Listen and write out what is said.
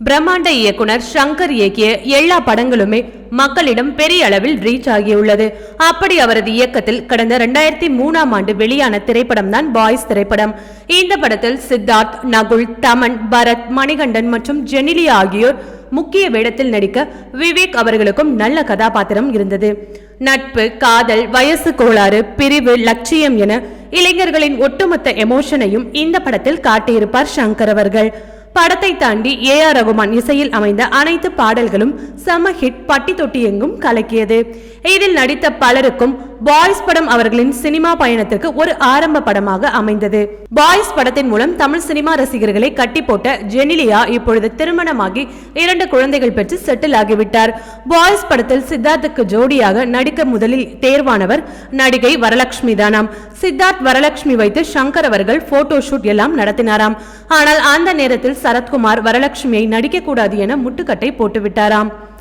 பிரம்மாண்ட இயக்குனர் ஷங்கர் இயக்கிய எல்லா படங்களுமே மக்களிடம் பெரிய அளவில் ரீச் ஆகியுள்ளது. அப்படி அவரது இயக்கத்தில் கடந்த இரண்டாயிரத்தி மூணாம் ஆண்டு வெளியான திரைப்படம் தான் பாய்ஸ் திரைப்படம். இந்த படத்தில் சித்தார்த் நகுல் தமன் பரத் மணிகண்டன் மற்றும் ஜெனிலியா ஆகியோர் முக்கிய வேடத்தில் நடிக்க விவேக் அவர்களுக்கும் நல்ல கதாபாத்திரம் இருந்தது. நட்பு காதல் வயசு கோளாறு பிரிவு லட்சியம் என இளைஞர்களின் ஒட்டுமொத்த எமோஷனையும் இந்த படத்தில் காட்டியிருப்பார் சங்கர் அவர்கள். படத்தை தாண்டி ஏ ஆர் ரகுமான் இசையில் அமைந்த அனைத்து பாடல்களும் சம ஹிட் பட்டி தொட்டி எங்கும் கலக்கியது. இதில் நடித்த பலருக்கும் பாய்ஸ் படம் அவர்களின் சினிமா பயணத்திற்கு ஒரு ஆரம்ப படமாக அமைந்தது. பாய்ஸ் படத்தின் மூலம் தமிழ் சினிமா ரசிகர்களை கட்டி போட்ட ஜெனிலியா இப்பொழுது திருமணமாகி இரண்டு குழந்தைகள் பெற்று செட்டில் ஆகிவிட்டார். பாய்ஸ் படத்தில் சித்தார்த்துக்கு ஜோடியாக நடிக்க முதலில் தேர்வானவர் நடிகை வரலட்சுமி தானாம் சித்தார்த் வரலட்சுமி வைத்து சங்கர் அவர்கள் போட்டோ ஷூட் எல்லாம் நடத்தினாராம். ஆனால் அந்த நேரத்தில் சரத்குமார் வரலட்சுமியை நடிக்க கூடாது என முட்டுக்கட்டை போட்டுவிட்டாராம்.